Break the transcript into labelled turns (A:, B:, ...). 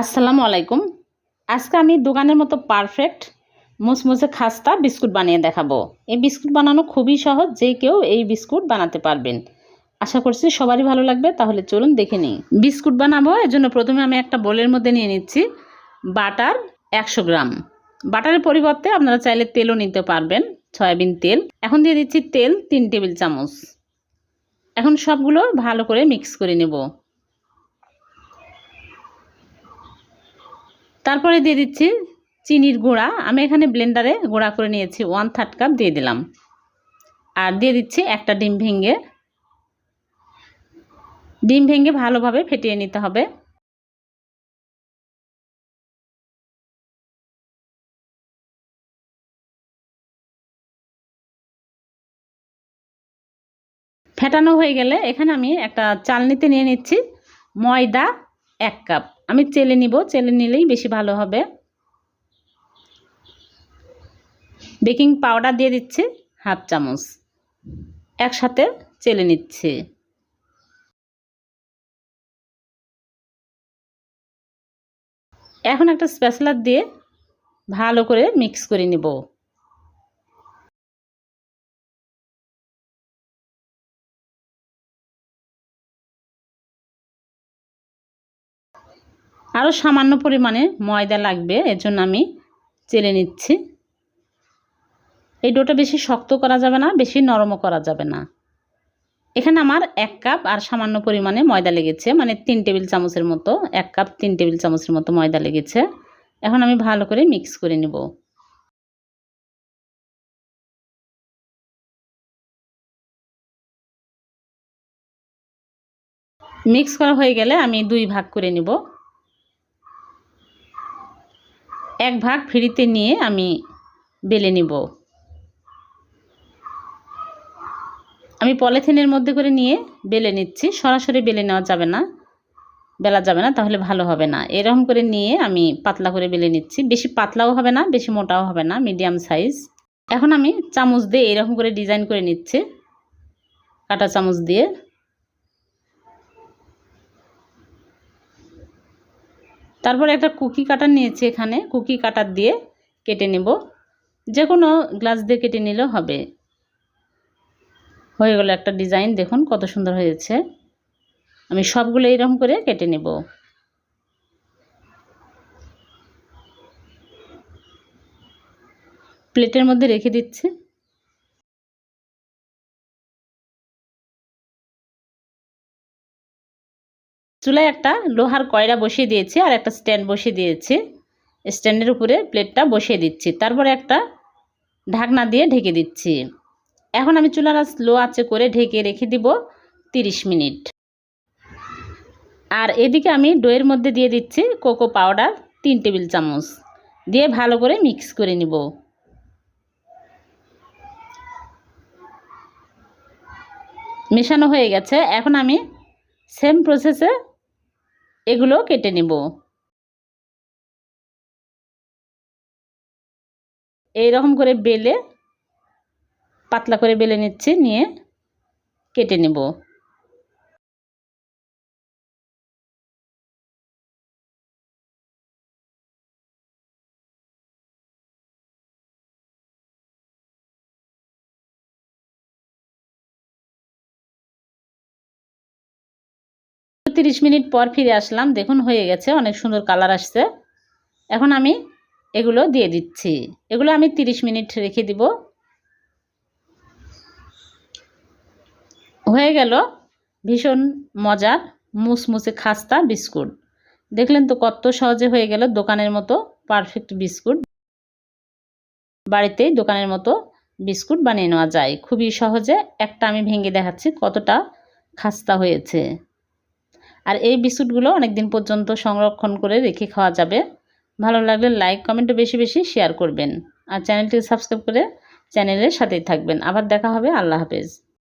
A: আসসালামু আলাইকুম। আজকে আমি দোকানের মতো পারফেক্ট মুসমুসে খাস্তা বিস্কুট বানিয়ে দেখাবো। এই বিস্কুট বানানো খুবই সহজ, যে কেউ এই বিস্কুট বানাতে পারবেন। আশা করছি সবারই ভালো লাগবে, তাহলে চলুন দেখে নিই। বিস্কুট বানাবো, এর জন্য প্রথমে আমি একটা বোলের মধ্যে নিয়ে নিচ্ছি বাটার একশো গ্রাম। বাটারের পরিবর্তে আপনারা চাইলে তেলও নিতে পারবেন, সয়াবিন তেল। এখন দিয়ে দিচ্ছি তেল তিন টেবিল চামচ। এখন সবগুলো ভালো করে মিক্স করে নেব। তারপরে দিয়ে দিচ্ছি চিনির গুঁড়া। আমি এখানে ব্লেন্ডারে গুঁড়া করে নিয়েছি ওয়ান থার্ড কাপ দিয়ে দিলাম। আর দিয়ে দিচ্ছি একটা ডিম ভেঙে। ডিম ভেঙে ভালোভাবে ফেটিয়ে নিতে হবে। ফেটানো হয়ে গেলে এখানে আমি একটা চালনিতে নিয়ে নিচ্ছি ময়দা এক কাপ। আমি চেলে নিব, চেলে নিলেই বেশি ভালো হবে। বেকিং পাউডার দিয়ে দিচ্ছি, হাফ চামচ। একসাথে চেলে নিচ্ছি। এখন একটা স্পেশালার দিয়ে ভালো করে মিক্স করে নিব। আরও সামান্য পরিমাণে ময়দা লাগবে এর জন্য আমি চেলে নিচ্ছি। এই ডোটা বেশি শক্ত করা যাবে না, বেশি নরমও করা যাবে না। এখানে আমার এক কাপ আর সামান্য পরিমাণে ময়দা লেগেছে মানে তিন টেবিল চামচের মতো, এক কাপ তিন টেবিল চামচের মতো ময়দা লেগেছে। এখন আমি ভালো করে মিক্স করে নেব। মিক্স করা হয়ে গেলে আমি দুই ভাগ করে নেব। এক ভাগ ফ্রিতে নিয়ে আমি বেলে নিব। আমি পলিথিনের মধ্যে করে নিয়ে বেলে নিচ্ছি। সরাসরি বেলে নেওয়া যাবে না, বেলা যাবে না, তাহলে ভালো হবে না। এরকম করে নিয়ে আমি পাতলা করে বেলে নিচ্ছি। বেশি পাতলাও হবে না, বেশি মোটাও হবে না, মিডিয়াম সাইজ। এখন আমি চামচ দিয়ে এরকম করে ডিজাইন করে নিচ্ছি, কাটা চামচ দিয়ে। তারপরে একটা কুকি কাটার নিয়েছি এখানে। কুকি কাটার দিয়ে কেটে নেব। যে কোনো গ্লাস দিয়ে কেটে নিলেও হবে। হয়ে গেল একটা ডিজাইন। দেখুন কত সুন্দর হয়েছে। আমি সবগুলো এইরকম করে কেটে নেব। প্লেটের মধ্যে রেখে দিচ্ছি। চুলায় একটা লোহার কয়লা বসিয়ে দিয়েছি আর একটা স্ট্যান্ড বসিয়ে দিয়েছি। স্ট্যান্ডের উপরে প্লেটটা বসিয়ে দিচ্ছি। তারপরে একটা ঢাকনা দিয়ে ঢেকে দিচ্ছি। এখন আমি চুলার স্লো আঁচে করে ঢেকে রেখে দিব 30 মিনিট। আর এদিকে আমি ডোয়ের মধ্যে দিয়ে দিচ্ছি কোকো পাউডার তিন টেবিল চামচ। দিয়ে ভালো করে মিক্স করে নিব। মেশানো হয়ে গেছে। এখন আমি সেম প্রসেসে এগুলো কেটে নিব। এইরকম করে বেলে পাতলা করে বেলে নিচ্ছে নিয়ে কেটে নেব। তিরিশ মিনিট পর ফিরে আসলাম। দেখুন, হয়ে গেছে, অনেক সুন্দর কালার আসছে। এখন আমি এগুলো দিয়ে দিচ্ছি। এগুলো আমি তিরিশ মিনিট রেখে দিব। হয়ে গেল ভীষণ মজার মুসমুসে খাস্তা বিস্কুট। দেখলেন তো কত সহজে হয়ে গেল দোকানের মতো পারফেক্ট বিস্কুট। বাড়িতেই দোকানের মতো বিস্কুট বানিয়ে নেওয়া যায়। খুবই সহজে একটা আমি ভেঙে দেখাচ্ছি কতটা খাস্তা হয়েছে। আর এই বিস্কুটগুলো অনেক দিন পর্যন্ত সংরক্ষণ করে রেখে খাওয়া যাবে। ভালো লাগলে লাইক কমেন্টও বেশি বেশি শেয়ার করবেন। আর চ্যানেলটিকে সাবস্ক্রাইব করে চ্যানেলের সাথেই থাকবেন। আবার দেখা হবে। আল্লাহ হাফেজ।